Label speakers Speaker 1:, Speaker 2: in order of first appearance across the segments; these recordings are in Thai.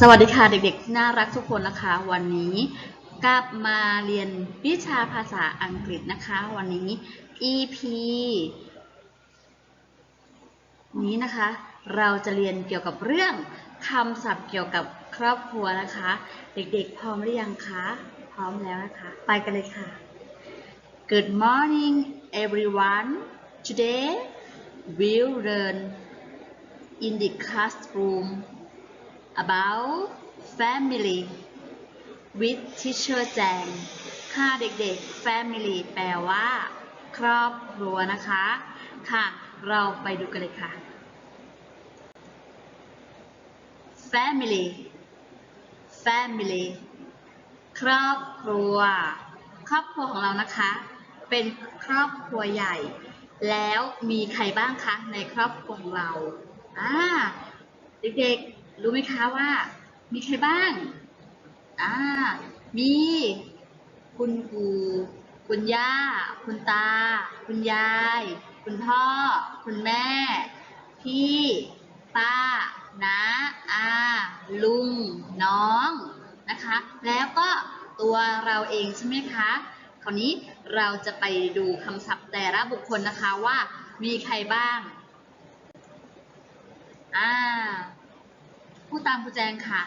Speaker 1: สวัสดีค่ะเด็กๆที่น่ารักทุกคนนะคะ วันนี้กลับมาเรียนวิชาภาษาอังกฤษนะคะ วันนี้ EP นี้นะคะ เราจะเรียนเกี่ยวกับเรื่องคำศัพท์เกี่ยวกับครอบครัวนะคะ เด็กๆ พร้อมหรือยังคะ พร้อมแล้วนะคะ ไปกันเลยค่ะ Good morning everyone today we'll learn in the classroom about family with teacher แจงค่ะเด็กๆ family แปลว่า ครอบครัวนะคะ ค่ะ เราไปดูกันเลยค่ะ family family ครอบครัว ครอบครัวของเรานะคะ เป็นครอบครัวใหญ่ แล้วมีใครบ้างคะในครอบครัวของเราอ่าเด็กๆ รู้ไหมคะว่า มีใครบ้าง อ่า มี คุณปู่คุณย่า คุณตา คุณยาย คุณพ่อ คุณแม่ พี่ ป้า น้า อา ลุง น้อง นะคะ แล้วก็ตัวเราเองใช่ไหมคะ คราวนี้เราจะไปดูคำศัพท์แต่ละบุคคลนะคะว่ามีใครบ้าง อ่า ผู้ตามผู้แจงค่ะ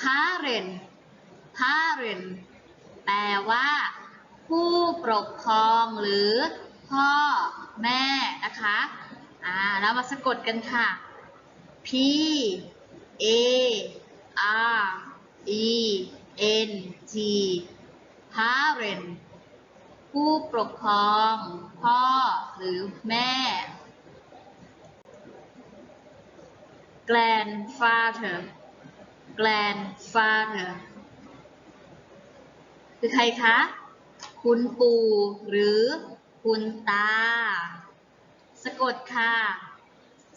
Speaker 1: parent parent แปลว่า ผู้ปกครองหรือพ่อแม่นะคะอ่าเรามาสะกดกันค่ะ P A R E N T parent ผู้ปกครอง พ่อหรือแม่ grandfather grandfather คือใครคะ คุณปู่หรือคุณตา สะกดค่ะ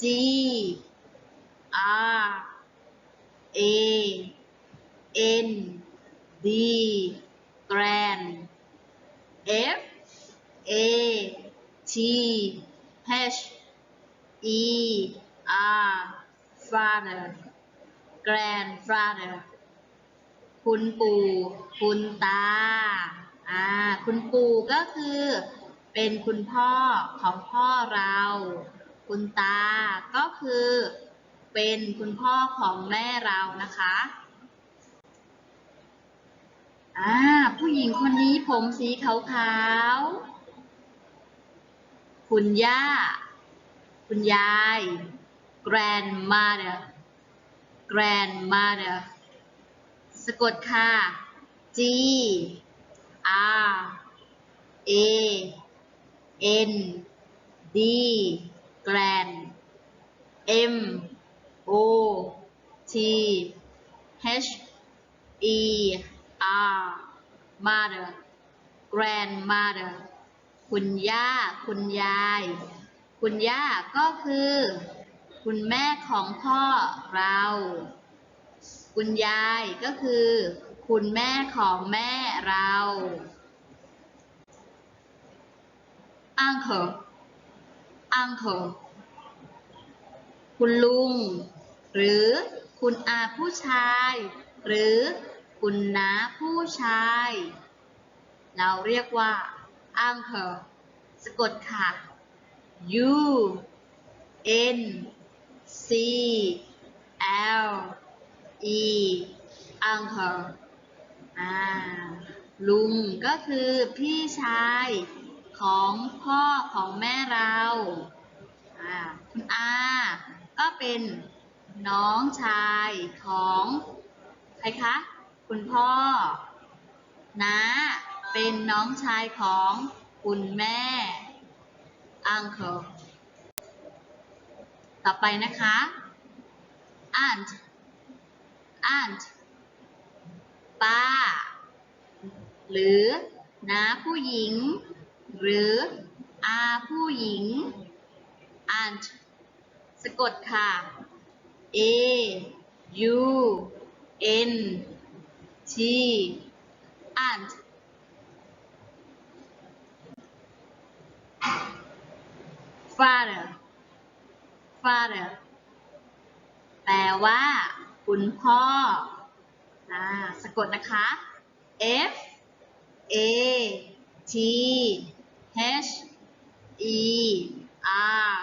Speaker 1: G R A N D grand F A T H E R father grandfather คุณปู่ คุณตา อ่า คุณปู่ก็คือเป็นคุณพ่อของพ่อเรา คุณตาก็คือเป็นคุณพ่อของแม่เรานะคะ อ่า ผู้หญิงคนนี้ผมสีขาวๆ คุณย่า คุณยาย grandmother grandmother สะกดค่ะ G R A N D grand M O T H E R mother grandmother คุณย่า คุณยาย คุณย่าก็คือ คุณแม่ของพ่อเรา คุณยายก็คือ คุณแม่ของแม่เรา uncle uncle คุณลุง หรือคุณอาผู้ชาย หรือคุณน้าผู้ชาย เราเรียกว่า uncle สะกดค่ะ U N C L E uncle อ่าลุงก็คือพี่ชายของพ่อของแม่เราอ่าคุณอาก็เป็นน้องชายของใครคะ คุณพ่อน้าเป็นน้องชายของคุณแม่ uncle ต่อไปนะคะ aunt aunt ป้า หรือน้าผู้หญิง หรืออาผู้หญิง aunt สะกดค่ะ A U N T aunt father father แปลว่า คุณพ่ออสะกดนะคะ F A T H E R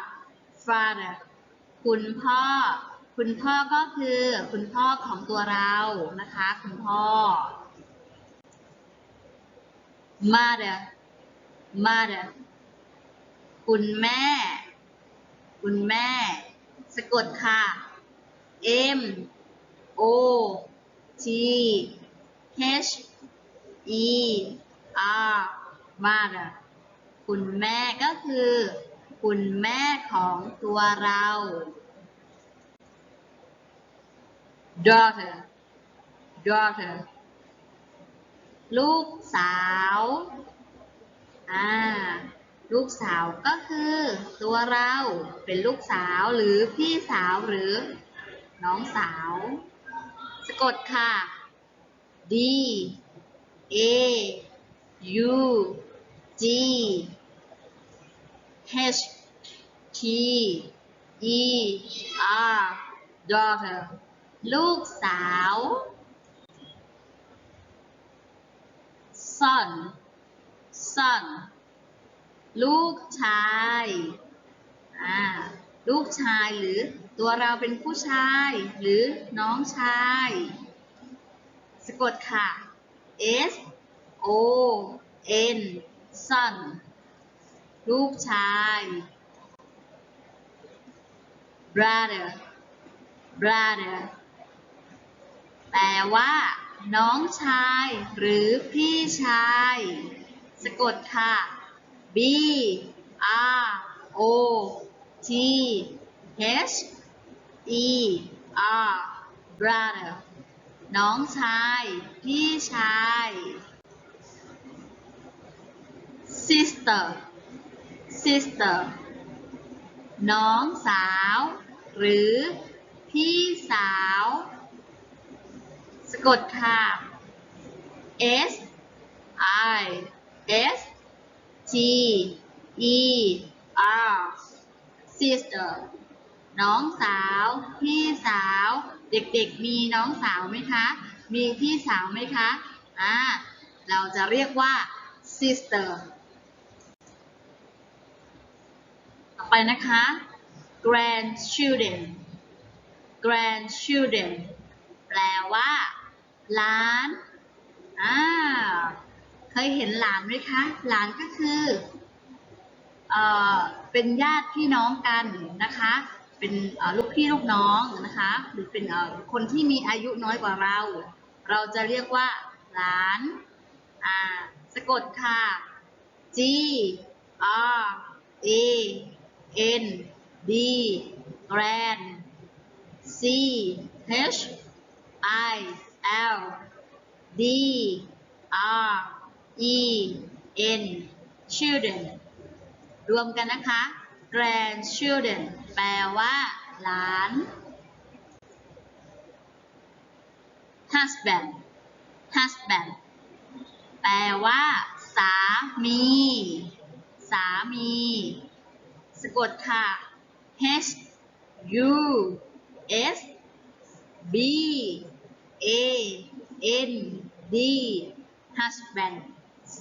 Speaker 1: father คุณพ่อ คุณพ่อก็คือ คุณพ่อของตัวเรานะคะ คุณพ่อ mother mother คุณแม่ คุณแม่ สะกดค่ะ M O T H E R mother คุณแม่ก็คือ คุณแม่ของตัวเรา daughter daughter ลูกสาว ลูกสาวก็คือ ตัวเราเป็นลูกสาวหรือพี่สาวหรือ น้องสาว สะกดค่ะ D A U G H T E R daughter ลูกสาว son son ลูกชายอ่าลูกชายหรือตัวเราเป็นผู้ชายหรือน้องชาย สะกดค่ะ S O N son ลูกชาย brother brother แปลว่า น้องชายหรือพี่ชาย สะกดค่ะ B R O T H E R brother น้องชาย พี่ชาย sister sister น้องสาว หรือ พี่สาว สะกดค่ะ S I S T E R sister น้องสาว พี่สาว เด็กๆ มีน้องสาวไหมคะ มีพี่สาวไหมคะ อ่า เราจะเรียกว่า sister ต่อไปนะคะ grandchildren grandchildren แปลว่าหลาน อ่า เคยเห็นหลานไหมคะ หลานก็คือเอ่อเป็นญาติพี่น้องกันนะคะ เป็นลูกพี่ลูกน้องนะคะ หรือเป็นคนที่มีอายุน้อยกว่าเรา เราจะเรียกว่าหลานอ่าสะกดค่ะ G R A N D grand C H I L D R E N children รวมกันนะคะ grandchildren แปลว่าหลาน husband husband แปลว่า สามี สามี สะกดค่ะ H U S B A N D husband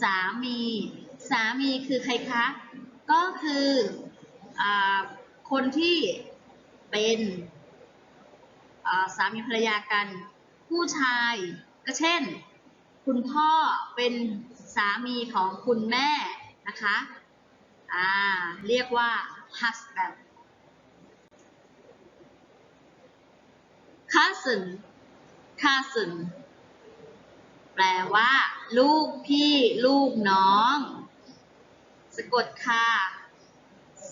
Speaker 1: สามี สามีคือใครคะ ก็คืออคนที่เป็นสามีภรรยากัน ผู้ชายก็เช่น คุณพ่อเป็นสามีของคุณแม่นะคะอ่าเรียกว่า husband cousin cousin แปลว่า ลูกพี่ลูกน้อง สะกดค่ะ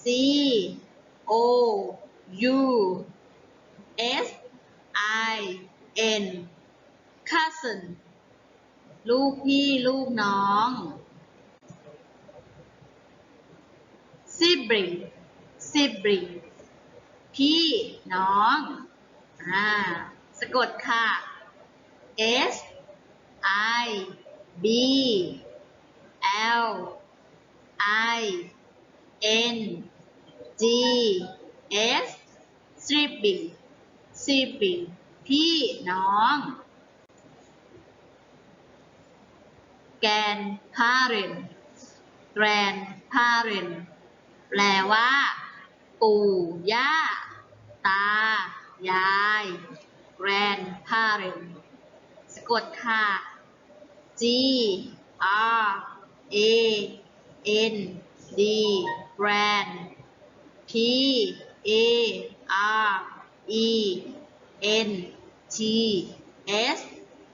Speaker 1: C O U S I N cousin ลูกพี่ลูกน้อง sibling sibling พี่น้อง อ่า สะกดค่ะ S I B L I N G S sibling sibling พี่น้อง grandparent grandparent แปลว่า ปู่ย่า ตา ยาย grandparent สะกดค่ะ G R A N D grand P A R E N T S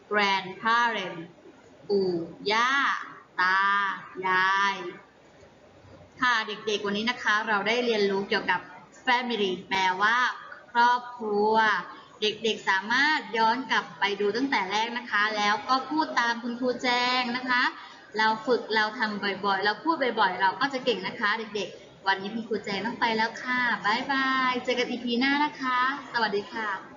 Speaker 1: grandparent ปู่ย่า ตา ยาย ค่ะเด็กๆวันนี้นะคะเราได้เรียนรู้เกี่ยวกับ family แปลว่า ครอบครัว เด็กๆสามารถย้อนกลับไปดูตั้งแต่แรกนะคะ แล้วก็พูดตามคุณครูแจ้งนะคะ เราฝึกเราทำบ่อยๆ เราพูดบ่อยๆ เราก็จะเก่งนะคะ เด็กๆ วันนี้คุณครูแจ้งต้องไปแล้วค่ะบ๊ายบายเจอกันอีพีหน้านะคะ สวัสดีค่ะ